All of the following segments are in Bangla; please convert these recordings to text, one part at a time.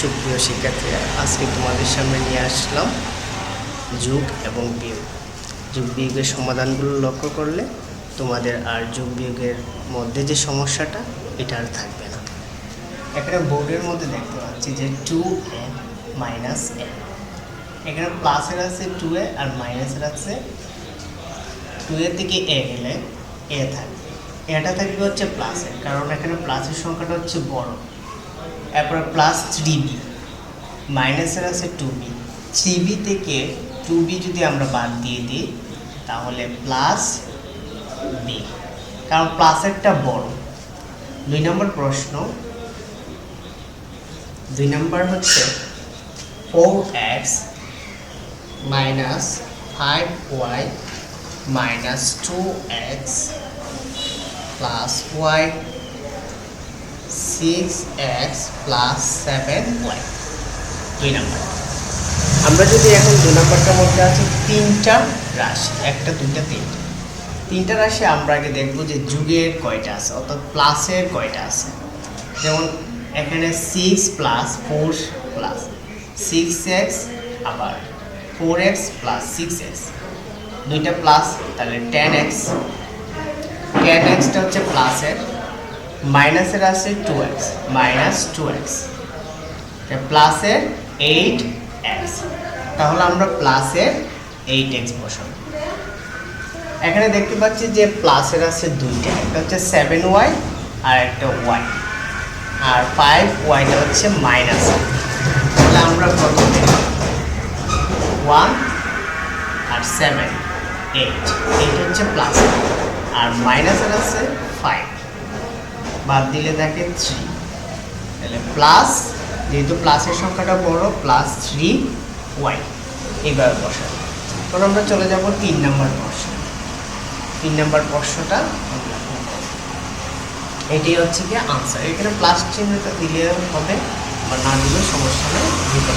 সুপ্রিয় শিক্ষার্থীরা, আজকে তোমাদের সামনে নিয়ে আসলাম যুগ এবং বিয়োগ। যুগ বিয়োগের সমাধানগুলো লক্ষ্য করলে তোমাদের আর যুগ বিয়োগের মধ্যে যে সমস্যাটা, এটা আর থাকবে না। এখানে বোর্ডের মধ্যে দেখতে পাচ্ছি যে টু এ মাইনাস এ এখানে প্লাসের আছে টু এ আর মাইনাসের আছে টু এর থেকে এ গেলে এ থাকবে। এটা থাকবে হচ্ছে প্লাসের কারণ এখানে প্লাসের সংখ্যাটা হচ্ছে বড়। এরপর প্লাস থ্রি বি মাইনাসের আছে টু বি থ্রি বি থেকে টু বি যদি আমরা বাদ দিয়ে দিই, তাহলে প্লাস বি কারণ প্লাসেরটা বড়। দুই নম্বর প্রশ্ন, দুই নম্বর হচ্ছে four X minus five Y minus two X plus Y six X plus seven Y দুই নাম্বার। আমরা যদি এখন দুই নাম্বারটার মধ্যে আছে তিনটা রাশি একটা দুইটা তিনটা। তিনটা রাশি আমরা আগে দেখব যে যুগের কয়টা আছে অর্থাৎ প্লাসের কয়টা আছে। যেমন এখানে six plus four plus six X আবার four X plus six X দুইটা প্লাস তাহলে টেন এক্স টেন এক্সটা হচ্ছে প্লাসের। মাইনাসের আছে two X minus two X প্লাসের এইট এক্স তাহলে আমরা প্লাসের এইট এক্স বসাবো। এখানে দেখতে পাচ্ছি যে প্লাসের আছে দুইটা, একটা হচ্ছে সেভেন ওয়াই আর একটা ওয়াই আর ফাইভ ওয়াইটা হচ্ছে মাইনাস তাহলে আমরা কত ওয়ান আর সেভেন এইট এইট হচ্ছে প্লাস আর মাইনাসের আছে ফাইভ বাদ দিলে থাকে থ্রি তাহলে প্লাস যেহেতু প্লাসের সংখ্যাটা বড় প্লাস থ্রি ওয়াই এইভাবে বসাবো। তখন আমরা চলে যাব তিন নম্বর প্রশ্ন। তিন নম্বর প্রশ্নটা। এটি হচ্ছে কি আনসার এখানে প্লাস চিহ্নটা দিলে হবে বা না দিলেও সমস্যা নেই এইট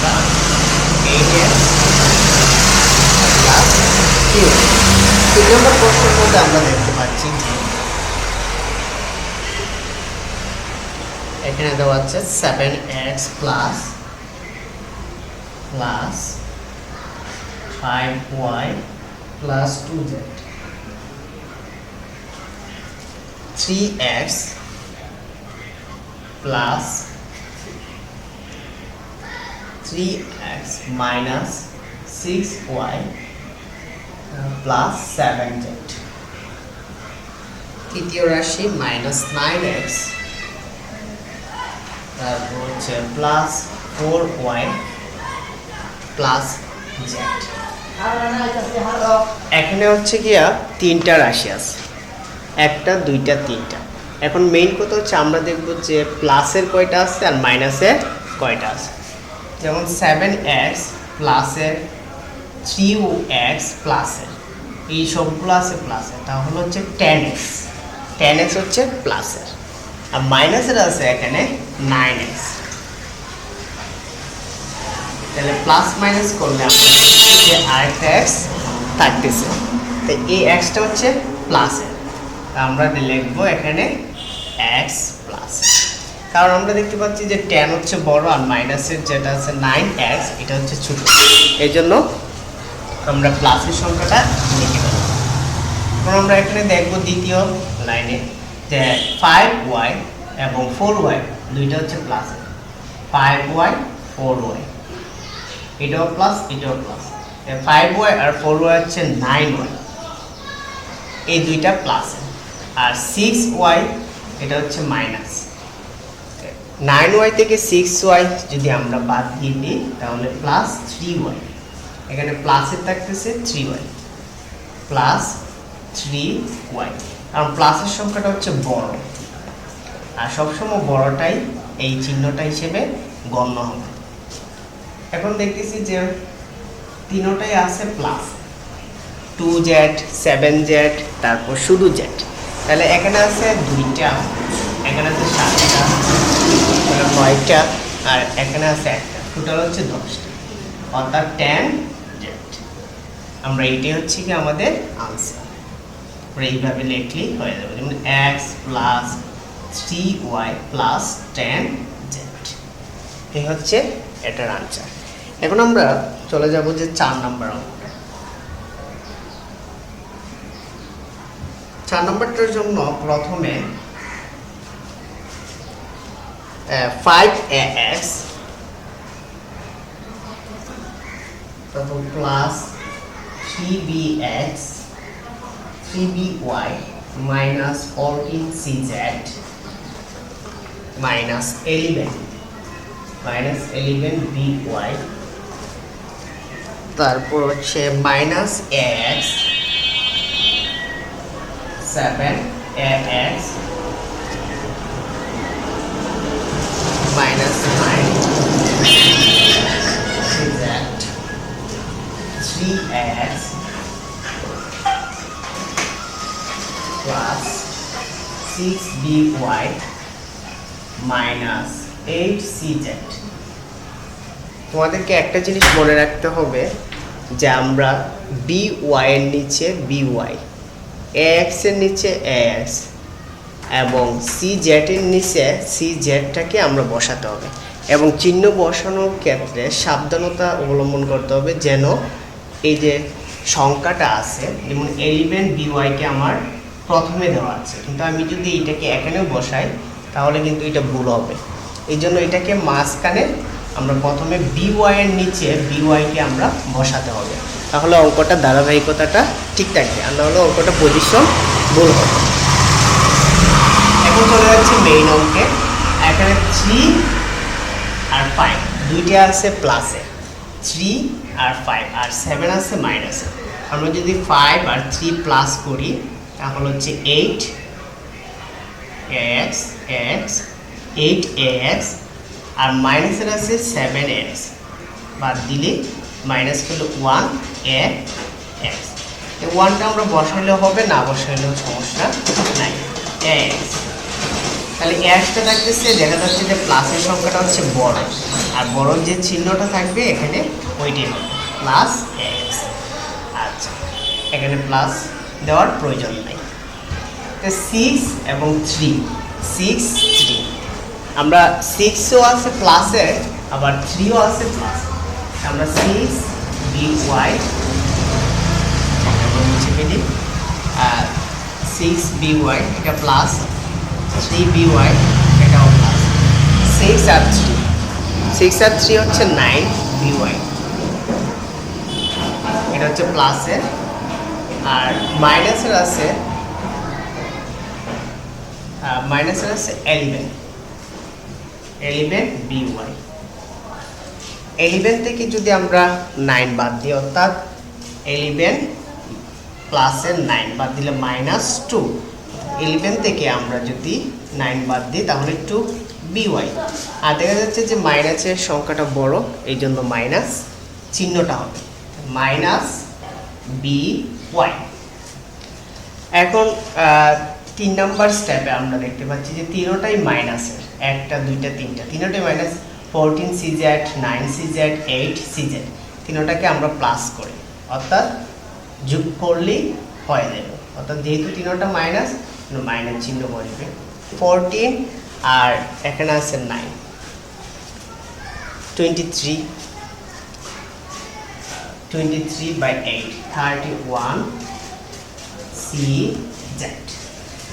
প্লাস তিন নম্বর প্রশ্নের মধ্যে আমরা দেখতে পাচ্ছি যে এখানে দেওয়া আছে seven X plus plus five Y plus two Z three X plus three X minus six Y plus seven Z তৃতীয় রাশি মাইনাস নাইন এক্স তারপর হচ্ছে plus four Y plus Z এখানে হচ্ছে গিয়া তিনটা রাশি আছে। একটা, দুইটা, তিনটা। এখন মেইন কথা হচ্ছে আমরা দেখব যে প্লাসের কয়টা আছে আর মাইনাসের কয়টা আছে। যেমন সেভেন এক্স প্লাসের থ্রি ও এক্স প্লাসের এই সবগুলো আছে প্লাসের তাহলে হচ্ছে টেন এক্স টেন এক্স হচ্ছে প্লাসের আর মাইনাসের আছে এখানে নাইন এক্স তাহলে প্লাস মাইনাস করলে যে আরেকটা এক্স থাকতেছে তো এই এক্সটা হচ্ছে প্লাসের আমরা লিখব এখানে এক্স প্লাস কারণ আমরা দেখতে পাচ্ছি যে টেন হচ্ছে বড় আর মাইনাসের যেটা আছে নাইন এক্স এটা হচ্ছে ছোট। এই জন্য আমরা প্লাসের সংখ্যাটা লিখে দেবো আমরা এখানে দেখব দ্বিতীয় লাইনে যে ফাইভ ওয়াই এবং ফোর ওয়াই দুইটা হচ্ছে plus five Y four Y এটাও প্লাস এটাও প্লাস ফাইভ ওয়াই আর ফোর ওয়াই হচ্ছে নাইন ওয়াই এই দুইটা প্লাস আর সিক্স ওয়াই এটা হচ্ছে মাইনাস নাইন ওয়াই থেকে সিক্স ওয়াই যদি আমরা বাদ দিয়ে দিই তাহলে প্লাস থ্রি ওয়াই এখানে প্লাসের থাকতেছে three Y plus three Y কারণ প্লাসের সংখ্যাটা হচ্ছে বড়। আর সবসময় বড়টাই এই চিহ্নটা হিসেবে গণ্য হবে। এখন দেখতেছি যে তিনোটাই আছে plus two Z seven Z তারপর শুধু জেড তাহলে এখানে আছে দুইটা, এখানে আছে সাতটা, এখানে নয়টা, আর এখানে আছে একটা। টোটাল হচ্ছে দশটা। অর্থাৎ টেন জেড আমরা এইটাই হচ্ছে কি আমাদের আনসার আমরা এইভাবে লিখলেই হয়ে যাবে। যেমন X plus three Y plus ten Z এই হচ্ছে এটার আনসার এখন আমরা চলে যাব যে চার নাম্বার অঙ্কটা চার নম্বরটার জন্য প্রথমে ফাইভ এ এক্স তারপর plus three B X three B Y minus fourteen C Z minus eleven minus eleven B Y তারপর হচ্ছে minus X seven X plus 6by minus 8cz তোমাদেরকে একটা জিনিস মনে রাখতে হবে যে আমরা বি ওয়াই এর নিচে বি ওয়াই এ এক্সের নিচে এ এক্স এবং সি জেটের নিচে সি জেটটাকে আমরা বসাতে হবে এবং চিহ্ন বসানোর ক্ষেত্রে সাবধানতা অবলম্বন করতে হবে যেন এই যে সংখ্যাটা আছে, যেমন এলিভেন বিওয়াইকে আমার প্রথমে দেওয়া আছে। কিন্তু আমি যদি এটাকে এখানেও বসাই, তাহলে কিন্তু এটা ভুল হবে। এই জন্য এটাকে মাঝখানে আমরা প্রথমে বিওয়াই এর নিচে বিওয়াইকে আমরা বসাতে হবে। তাহলে অঙ্কটা ধারাবাহিকতাটা ঠিক থাকবে, আর নাহলে অঙ্কটা পজিশন ভুল হবে। এখন চলে যাচ্ছে মেইন অঙ্কে। এখানে থ্রি আর ফাইভ দুইটা আছে প্লাসে থ্রি আর ফাইভ আর সেভেন আছে মাইনাসে আমরা যদি ফাইভ আর থ্রি প্লাস করি তাহলে হচ্ছে eight X X eight X আর মাইনাসের আছে সেভেন এক্স বাদ দিলে মাইনাস করলে ওয়ান এ এক্স এই ওয়ানটা আমরা বসাইলেও হবে, না বসাইলেও সমস্যা নাই। এক্স তাহলে এক্সটা থাকতেছে, দেখা যাচ্ছে যে প্লাসের সংখ্যাটা হচ্ছে বড়। আর বড় যে চিহ্নটা থাকবে এখানে ওইটাই হবে। প্লাস এক্স আচ্ছা এখানে প্লাস দেওয়ার প্রয়োজন নাই। তো সিক্স এবং থ্রি সিক্স থ্রি আমরা সিক্সও আছে প্লাসে আবার থ্রিও আছে প্লাস আমরা সিক্স বি ওয়াই মুছে ফেলি। আর সিক্স বি ওয়াই এটা প্লাস থ্রি বি ওয়াই এটাও প্লাস সিক্স আর থ্রি সিক্স আর থ্রি হচ্ছে নাইন বি ওয়াই এটা হচ্ছে প্লাসের আর মাইনাসের আছে মাইনাসের আছে eleven eleven B Y eleven থেকে যদি আমরা নাইন বাদ দিই, অর্থাৎ এলিভেন প্লাসের নাইন বাদ দিলে মাইনাস টু ইলেভেন থেকে আমরা যদি নাইন বাদ দিই, তাহলে টু বি ওয়াই আর দেখা যাচ্ছে যে মাইনাসের সংখ্যাটা বড় এই জন্য মাইনাস চিহ্নটা হবে। মাইনাস বি ওয়াই এখন তিন নাম্বার স্টেপে আমরা দেখতে পাচ্ছি যে তিনোটাই মাইনাসের একটা, দুইটা, তিনটা। তিনোটাই minus fourteen C Z nine C Z eight C Z তিনোটাকে আমরা প্লাস করি। অর্থাৎ যোগ করলেই হয়ে যাবে। অর্থাৎ যেহেতু তিনোটা মাইনাস মাইনাস চিহ্ন বসবে। ফোরটিন আর এখানে আছে nine twenty three twenty three by eight thirty one C Z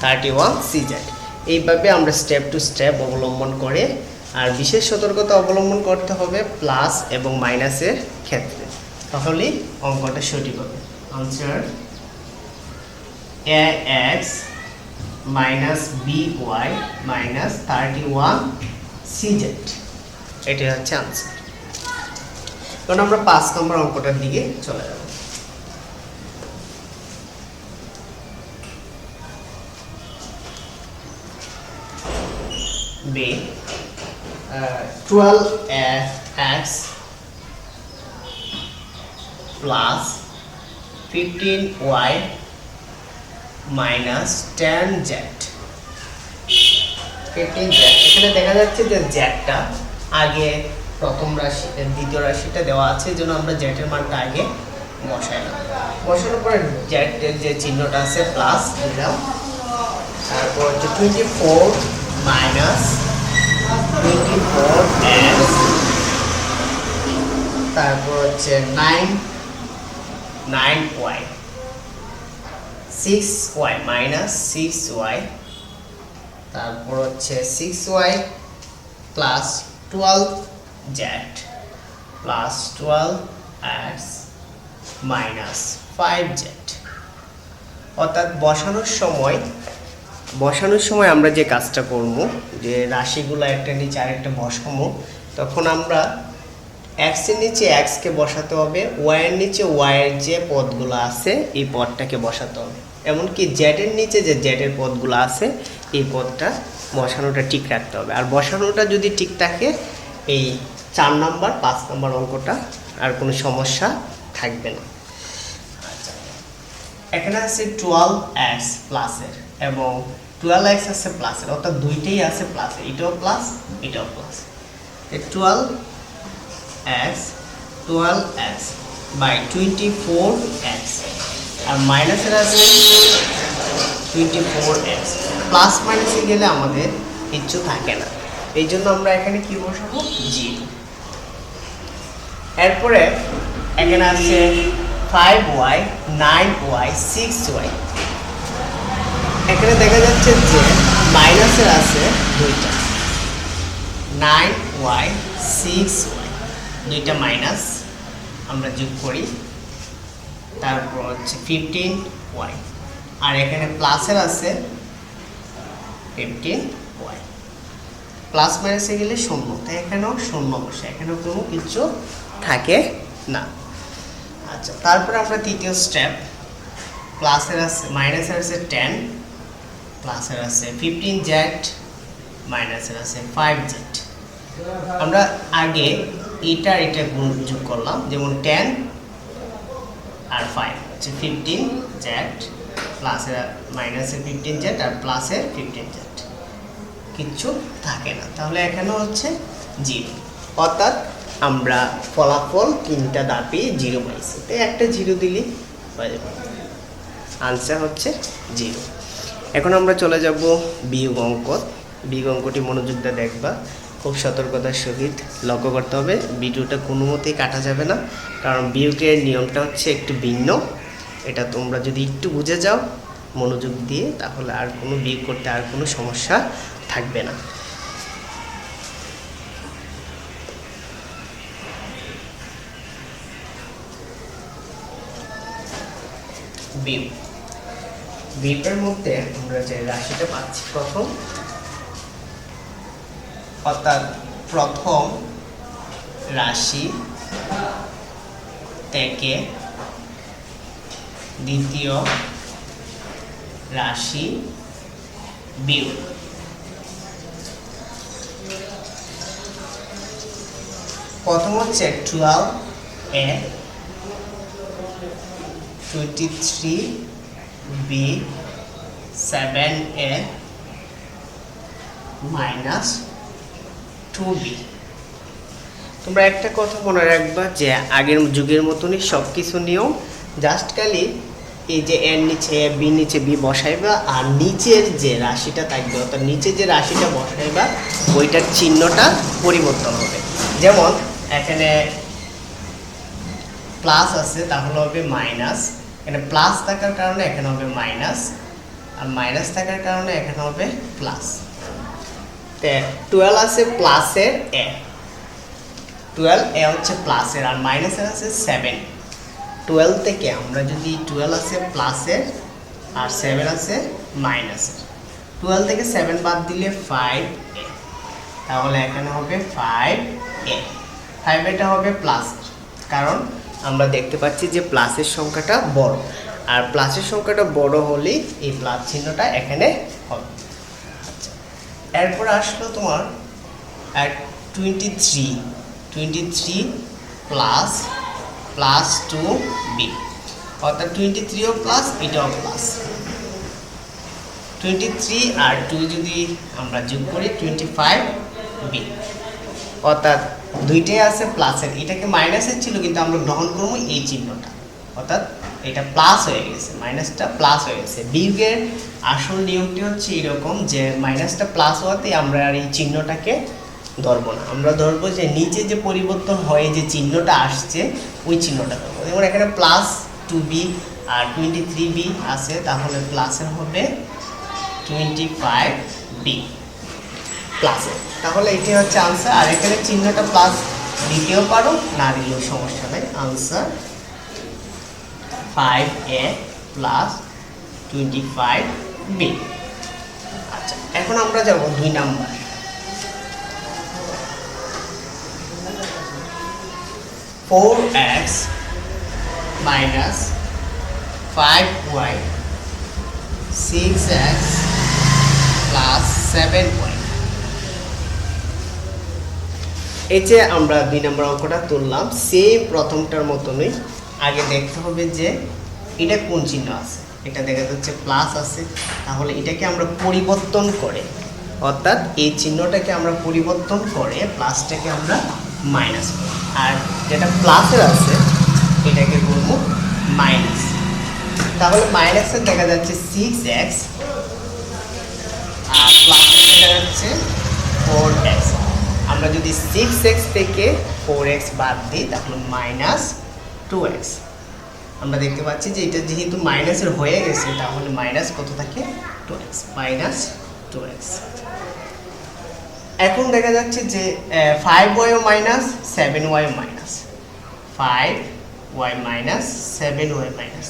thirty one C Z এইভাবে আমরা স্টেপ টু স্টেপ অবলম্বন করে আর বিশেষ সতর্কতা অবলম্বন করতে হবে প্লাস এবং মাইনাসের ক্ষেত্রে। তাহলেই অঙ্কটা সঠিক হবে। Answer A X minus B Y minus thirty one C Z এটি হচ্ছে আনসার কারণ আমরা পাঁচ নম্বর অঙ্কটার দিকে চলে যাব। B uh, 12x plus 15y minus 10z 15z এখানে দেখা যাচ্ছে যে জ্যাটটা আগে প্রথম রাশি দ্বিতীয় রাশিটা দেওয়া আছে এই জন্য আমরা জ্যাটের মানটা আগে বসাইলাম বসানোর পরে জ্যাটের যে চিহ্নটা আছে প্লাস দিলাম। তারপর হচ্ছে twenty four minus twenty four তারপর হচ্ছে nine nine Y six Y minus six Y তারপর হচ্ছে six Y plus twelve twelve X minus five Z অর্থাৎ বসানোর সময় বসানোর সময় আমরা যে কাজটা করব, যে রাশিগুলো একটা নিচে আরেকটা বসাবো, তখন আমরা এক্সের নিচে এক্সকে বসাতে হবে ওয়াইয়ের নিচে ওয়াইয়ের যে পদগুলো আছে, এই পদটাকে বসাতে হবে। এমনকি জেডের নিচে যে জেডের পদগুলো আছে, এই পদটা বসানোটা ঠিক রাখতে হবে। আর বসানোটা যদি ঠিক থাকে, এই চার নাম্বার, পাঁচ নাম্বার অঙ্কটা আর কোনো সমস্যা থাকবে না। এখানে আছে টুয়েলভ এক্স প্লাসের এবং টুয়েলভ এক্স আছে প্লাসের অর্থাৎ দুইটাই আছে প্লাসের এটাও প্লাস এটাও plus twelve X twelve X by twenty four X আর মাইনাসের আছে টোয়েন্টি ফোর এক্স প্লাস মাইনাসে গেলে আমাদের কিচ্ছু থাকে না। এই জন্য আমরা এখানে কী বসাবো? জিরো এরপরে এখানে আছে five Y nine Y six Y এখানে দেখা যাচ্ছে যে মাইনাসের আছে দুইটা। নাইন ওয়াই সিক্স ওয়াই দুইটা মাইনাস আমরা যোগ করি। তারপর হচ্ছে ফিফটিন ওয়াই আর এখানে প্লাসের আছে ফিফটিন ওয়াই প্লাস মাইনাসে গেলে শূন্য। তাই এখানেও শূন্য বসে। এখানেও কোনো কিছু না। আচ্ছা তারপরে আমরা তৃতীয় স্টেপ প্লাসের আছে মাইনাসের আছে টেন প্লাসের আছে ফিফটিন জেড মাইনাসের আছে ফাইভ জেড আমরা আগে এটা এটা গুণ যোগ করলাম, যেমন টেন আর ফাইভ হচ্ছে ফিফটিন জেড প্লাসের মাইনাসের ফিফটিন জেড আর প্লাসের ফিফটিন জেড কিচ্ছু থাকে না। তাহলে এখানে হচ্ছে জিরো অর্থাৎ আমরা ফলাফল তিনটা দাপি জিরো পাইছি। তো একটা জিরো দিলি, হয়ে যাবে। আনসার হচ্ছে জিরো। এখন আমরা চলে যাব বিয়োগ অঙ্ক বিয়োগ অঙ্কটি মনোযোগ দিয়ে দেখবা। খুব সতর্কতার সহিত লক্ষ্য করতে হবে, ভিডিওটা কোনো মতেই কাটা যাবে না। কারণ বিয়োগের নিয়মটা হচ্ছে একটু ভিন্ন। এটা তোমরা যদি একটু বুঝে যাও, মনোযোগ দিয়ে, তাহলে আর কোনো বিয়োগ করতে আর কোনো সমস্যা থাকবে না। বিয়োগ বিয়োগের মধ্যে আমরা যে রাশিটা পাচ্ছি প্রথম, অর্থাৎ প্রথম রাশি থেকে দ্বিতীয় রাশি বিয়োগ। প্রথম হচ্ছে twelve A twenty three B seven A minus two B তোমরা একটা কথা মনে রাখবা যে আগের যুগের মতনই সব কিছু নিয়ম জাস্ট খালি এই যে এর নিচে এ বি নিচে বি বসাইবা আর নিচের যে রাশিটা থাকবে অর্থাৎ নিচে যে রাশিটা বসাইবা ওইটার চিহ্নটা পরিবর্তন হবে। যেমন এখানে প্লাস আছে, তাহলে হবে মাইনাস এখানে প্লাস থাকার কারণে এখানে হবে মাইনাস আর মাইনাস থাকার কারণে এখানে হবে প্লাস টুয়েলভ আছে প্লাসের এ টুয়েলভ এ হচ্ছে প্লাসের আর মাইনাসের আছে সেভেন টুয়েলভ থেকে আমরা যদি টুয়েলভ আছে প্লাসের আর সেভেন আছে মাইনাসের টুয়েলভ থেকে সেভেন বাদ দিলে ফাইভ এ তাহলে এখানে হবে ফাইভ এ ফাইভ এটা হবে প্লাস কারণ আমরা দেখতে পাচ্ছি যে প্লাসের সংখ্যাটা বড়। আর প্লাসের সংখ্যাটা বড় হলেই এই প্লাস চিহ্নটা এখানে হবে। আচ্ছা এরপর আসলো তোমার twenty three twenty three plus plus two B অর্থাৎ টোয়েন্টি থ্রিও প্লাস এটাও প্লাস টোয়েন্টি থ্রি আর টু যদি আমরা যোগ করি টোয়েন্টি ফাইভ বি অর্থাৎ দুইটাই আছে প্লাসের এটাকে মাইনাসের ছিল, কিন্তু আমরা গ্রহণ করব এই চিহ্নটা। অর্থাৎ এটা প্লাস হয়ে গেছে। মাইনাসটা প্লাস হয়ে গেছে। বিয়োগের আসল নিয়মটি হচ্ছে এরকম যে মাইনাসটা প্লাস হওয়াতে আমরা আর এই চিহ্নটাকে ধরবো না। আমরা ধরবো যে নিচে যে পরিবর্তন হয়ে যে চিহ্নটা আসছে, ওই চিহ্নটা ধরবো। যেমন এখানে প্লাস টু বি আর টোয়েন্টি থ্রি বি আছে, তাহলে প্লাসের হবে টোয়েন্টি ফাইভ বি প্লাসে তাহলে এটি হচ্ছে আনসার আর এখানে চিহ্নটা প্লাস দিতেও পারো, না দিলেও সমস্যা নেই। Answer five A plus twenty five B আচ্ছা এখন আমরা যাব দুই number. Four X minus five Y six X plus seven Y এই যে আমরা দুই নম্বর অঙ্কটা তুললাম সেম প্রথমটার মতনই আগে দেখতে হবে যে এটা কোন চিহ্ন আছে। এটা দেখা যাচ্ছে প্লাস আছে, তাহলে এটাকে আমরা পরিবর্তন করে, অর্থাৎ এই চিহ্নটাকে আমরা পরিবর্তন করে প্লাসটাকে আমরা মাইনাস করি। আর যেটা প্লাসের আছে, এটাকে বলব মাইনাস তাহলে মাইনাসের দেখা যাচ্ছে সিক্স এক্স আর প্লাসের দেখা যাচ্ছে ফোর এক্স আমরা যদি সিক্স এক্স থেকে ফোর এক্স বাদ দিই, তাহলে মাইনাস টু এক্স আমরা দেখতে পাচ্ছি যে এটা যেহেতু মাইনাসের হয়ে গেছে, তাহলে মাইনাস কত থাকে? Two X minus two X এখন দেখা যাচ্ছে যে ফাইভ ওয়াইও minus seven YO minus five Y minus seven Y minus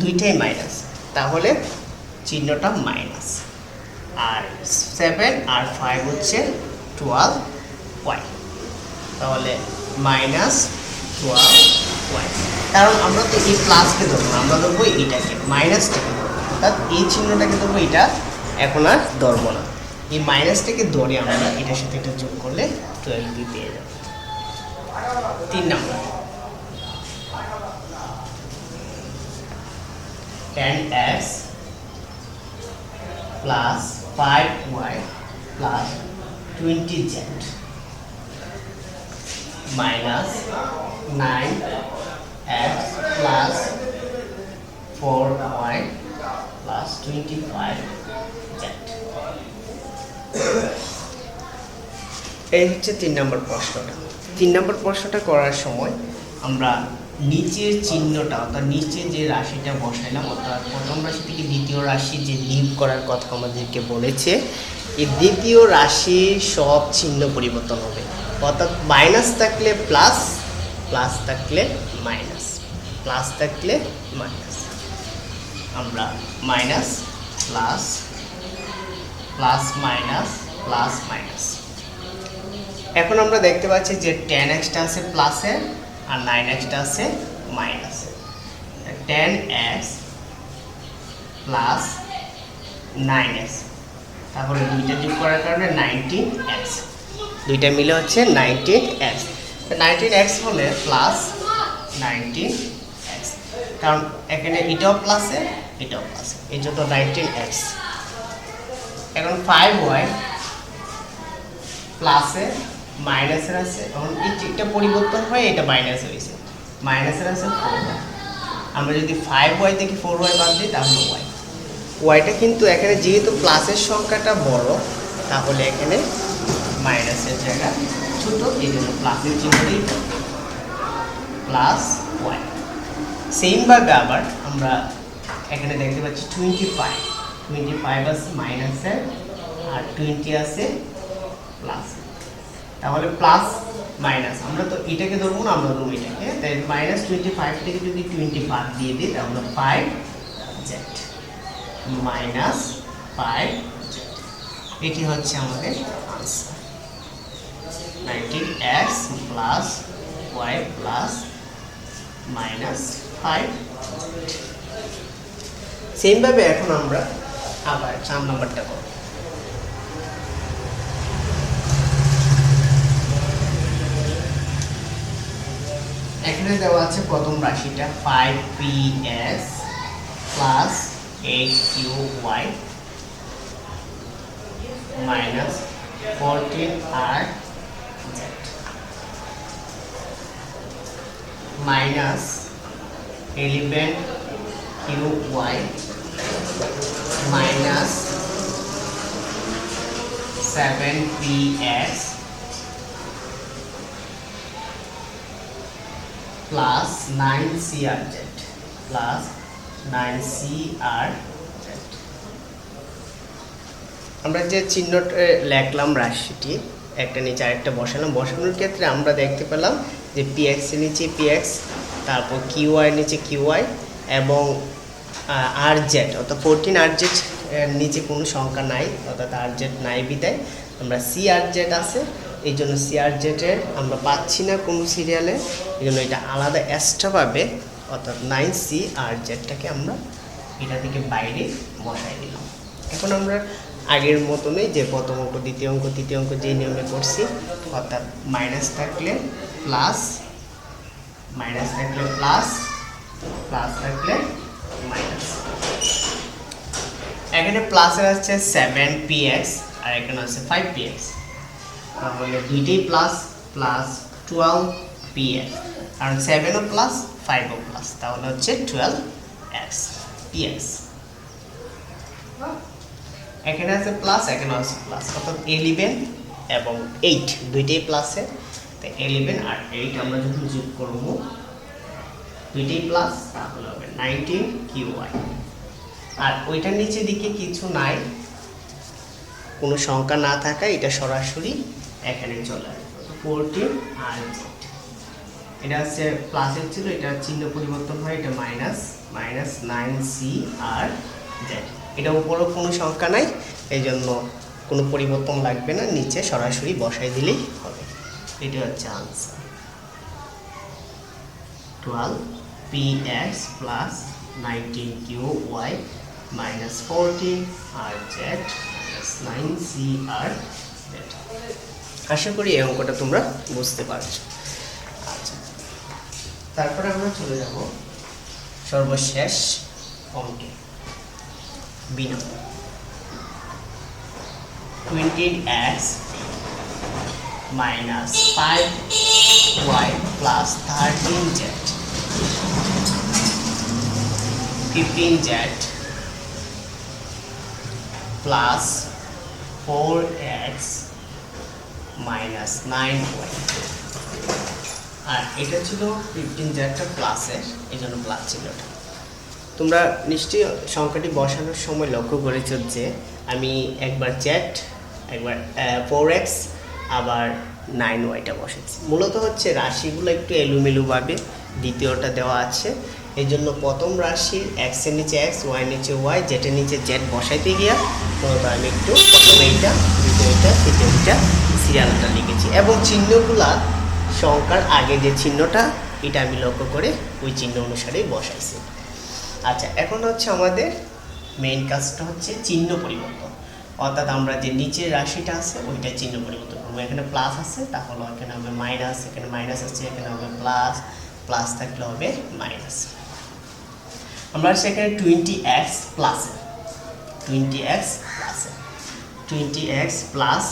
দুইটাই মাইনাস তাহলে চিহ্নটা মাইনাস আর সেভেন আর ফাইভ হচ্ছে টুয়েলভ ওয়াই তাহলে মাইনাস টুয়েলভ ওয়াই কারণ আমরা তো এই প্লাসকে ধরবো আমরা ধরবো এইটাকে মাইনাসটাকে ধরবো। অর্থাৎ এই চিহ্নটাকে ধরবো, এটা এখন আর ধরবো না। এই মাইনাসটাকে ধরে আমরা এটার সাথে এটা যোগ করলে টুয়েলভ বি পেয়ে যাব। তিন নম্বর। Ten X plus five Y plus twenty Z minus nine X plus four Y plus twenty five Z এই হচ্ছে তিন নম্বর প্রশ্নটা। তিন নম্বর প্রশ্নটা করার সময় আমরা নিচের চিহ্নটা, অর্থাৎ নিচে যে রাশিটা বসাইলাম, অর্থাৎ প্রথম রাশি থেকে দ্বিতীয় রাশি যে লিভ করার কথা আমাদেরকে বলেছে, এই দ্বিতীয় রাশির সব চিহ্ন পরিবর্তন হবে। অর্থাৎ মাইনাস থাকলে প্লাস প্লাস থাকলে মাইনাস প্লাস থাকলে মাইনাস আমরা minus plus plus minus plus minus এখন আমরা দেখতে পাচ্ছি যে টেন এক্সটা আছে প্লাসে আর নাইন এক্সটা আছে মাইনাসে ten X plus nine X তাহলে দুইটা যোগ করার কারণে নাইনটিন এক্স দুইটা মিলে হচ্ছে নাইনটিন এক্স নাইনটিন এক্স হলে প্লাস নাইনটিন এক্স কারণ এখানে এটাও প্লাসে এটাও প্লাসে এই জন্য নাইনটিন এক্স এখন ফাইভ ওয়াই প্লাসে মাইনাসের আছে। এখন এই পরিবর্তন হয়ে এটা মাইনাস হয়েছে। মাইনাসের আছে ফোর আমরা যদি ফাইভ ওয়াই থেকে ফোর ওয়াই বাদ দিই, তাহলে ওয়াই ওয়াইটা কিন্তু এখানে যেহেতু প্লাসের সংখ্যাটা বড়, তাহলে এখানে মাইনাসের জায়গা ছোট, এই জন্য প্লাসের চিহ্নটাই প্লাস ওয়াই সেমভাবে আবার আমরা এখানে দেখতে পাচ্ছি টোয়েন্টি ফাইভ টোয়েন্টি ফাইভ আছে মাইনাসের আর টোয়েন্টি আছে প্লাস তাহলে প্লাস মাইনাস আমরা তো এটাকে ধরবো না, আমরা ধরবো এটাকে। তাই মাইনাস টোয়েন্টি ফাইভ থেকে যদি টোয়েন্টি ফাইভ দিয়ে দিই, তাহলে five Z minus five Z এটি হচ্ছে আমাদের answer nineteen X plus Y plus minus five সেমভাবে এখন আমরা আবার চার নাম্বারটা করব। এখানে দেওয়া আছে প্রথম রাশিটা five P S plus eight Q Y minus fourteen R minus eleven Q Y minus seven P S plus nine C R Z plus nine C R আমরা যে চিহ্নটা লেখলাম রাশিটি একটা নিচে আরেকটা বসালাম বসানোর ক্ষেত্রে আমরা দেখতে পেলাম যে পিএক্স এর নিচে পিএক্স তারপর কিউআই নিচে কিউআই এবং আর জেড অর্থাৎ ফোরটিন আর জেড নিচে কোনো সংখ্যা নাই, অর্থাৎ আর জেড নাই বিদায়। আমরা সি আর জেড আছে, এই জন্য সি আর জেডের আমরা পাচ্ছি না কোনো সিরিয়ালে এই জন্য এটা আলাদা এক্সট্রা পাবে, অর্থাৎ নাইন সি আর জেডটাকে আমরা এটা থেকে বাইরে বসাই দিলাম। এখন আমরা আগের মতনই যে প্রথম অঙ্ক, দ্বিতীয় অঙ্ক, তৃতীয় অঙ্ক যে নিয়মে করছি, অর্থাৎ মাইনাস থাকলে প্লাস মাইনাস থাকলে প্লাস প্লাস থাকলে মাইনাস এখানে প্লাসের আছে সেভেন পি এক্স আর এখানে আছে ফাইভ পি এক্স তাহলে দুইটাই plus plus twelve P X কারণ সেভেনও প্লাস ফাইভও প্লাস তাহলে হচ্ছে টুয়েলভ এক্স পি এক্স এখানে আছে প্লাস এখানে আছে প্লাস অর্থাৎ এলিভেন এবং এইট দুইটাই প্লাসে তো এলিভেন আর এইট আমরা যখন যোগ করব, দুইটাই প্লাস তাহলে হবে নাইনটিন কিউ ওয়াই আর ওইটার নিচের দিকে কিছু নাই, কোনো সংখ্যা না থাকা এটা সরাসরি এখানে চলে আসবে। ফোরটিন আর এটা হচ্ছে প্লাসের ছিল, এটা চিহ্ন পরিবর্তন হয়, এটা minus minus nine C R Z এটা উপরও কোনো সংখ্যা নাই এই জন্য কোনো পরিবর্তন লাগবে না, নিচে সরাসরি বসাই দিলেই হবে। এটা হচ্ছে answer twelve P X plus nineteen Q Y minus fourteen R Z minus nine C R Z আশা করি এই অঙ্কটা তোমরা বুঝতে পারছ। আচ্ছা তারপরে আমরা চলে যাব সর্বশেষ অঙ্কে। Y plus thirteen Z fifteen Z plus four X minus nine Y আর এটা ছিল ফিফটিন জেডটা প্লাসের এই জন্য প্লাস ছিল। ওটা তোমরা নিশ্চয়ই সংখ্যাটি বসানোর সময় লক্ষ্য করেছ যে আমি একবার জেড একবার ফোর এক্স আবার নাইন ওয়াইটা বসেছি। মূলত হচ্ছে রাশিগুলো একটু এলুমেলুভাবে দ্বিতীয়টা দেওয়া আছে। এই জন্য প্রথম রাশি এক্সের নিচে এক্স ওয়াই নিচে ওয়াই জেটের নিচে জেড বসাইতে গিয়া মূলত আমি একটু প্রথম এইটা দ্বিতীয়টা তৃতীয়টা সিরিয়ালটা লিখেছি। এবং চিহ্নগুলা সংখ্যার আগে যে চিহ্নটা, এটা আমি লক্ষ্য করে ওই চিহ্ন অনুসারেই বসাইছি। আচ্ছা এখন হচ্ছে আমাদের মেইন কাজটা হচ্ছে চিহ্ন পরিবর্তন। অর্থাৎ আমরা যে নিচের রাশিটা আছে, ওইটা চিহ্ন পরিবর্তন করব। এখানে প্লাস আছে, তাহলে এখানে হবে মাইনাস এখানে মাইনাস আছে, এখানে হবে প্লাস প্লাস থাকলে হবে মাইনাস আমরা সেখানে টোয়েন্টি এক্স প্লাসে টোয়েন্টি এক্স প্লাসে টোয়েন্টি এক্স প্লাস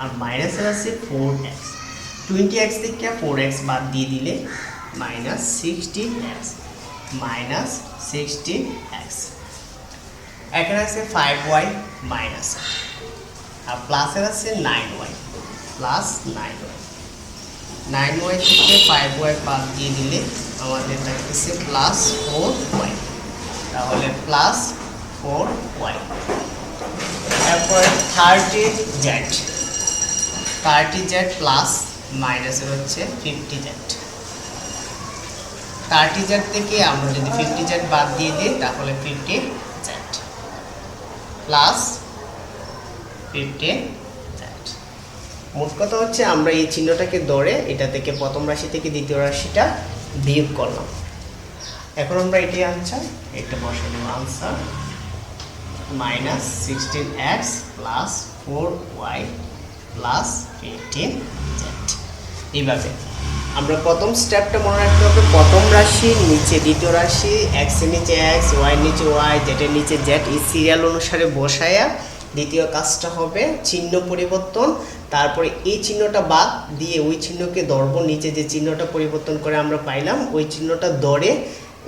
আর মাইনাসের আছে ফোর এক্স টোয়েন্টি এক্স থেকে ফোর এক্স বাদ দিয়ে দিলে minus sixteen X minus sixteen X এখানে আছে ফাইভ ওয়াই মাইনাস আর প্লাসের আছে nine Y plus nine Y nine Y থেকে ফাইভ ওয়াই বাদ দিয়ে দিলে আমাদের থাকতেছে প্লাস ফোর ওয়াই তাহলে প্লাস ফোর ওয়াই তারপরে thirty Z thirty Z plus মাইনাসের হচ্ছে ফিফটি জেড থার্টি জেড থেকে আমরা যদি ফিফটি জেড বাদ দিয়ে দিই, তাহলে fifty Z plus fifty Z মোট কথা হচ্ছে আমরা এই চিহ্নটাকে ধরে এটা থেকে প্রথম রাশি থেকে দ্বিতীয় রাশিটা বিয়োগ করলাম। এখন আমরা এটি আনসার এটা বসে দেবো answer minus sixteen X plus four Y plus fifteen Z এইভাবে। আমরা প্রথম স্টেপটা মনে রাখতে হবে। প্রথম রাশি, নিচে দ্বিতীয় রাশি এক্সের নিচে এক্স ওয়াই নিচে ওয়াই জেটের নিচে জেড এই সিরিয়াল অনুসারে বসায়া দ্বিতীয় কাজটা হবে চিহ্ন পরিবর্তন। তারপরে এই চিহ্নটা বাদ দিয়ে ওই চিহ্নকে ধরব। নিচে যে চিহ্নটা পরিবর্তন করে আমরা পাইলাম, ওই চিহ্নটা দরে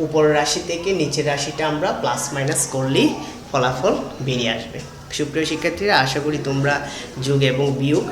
উপরের রাশি থেকে নিচের রাশিটা আমরা প্লাস মাইনাস করলেই ফলাফল বেরিয়ে আসবে। সুপ্রিয় শিক্ষার্থীরা, আশা করি তোমরা যোগ এবং বিয়োগ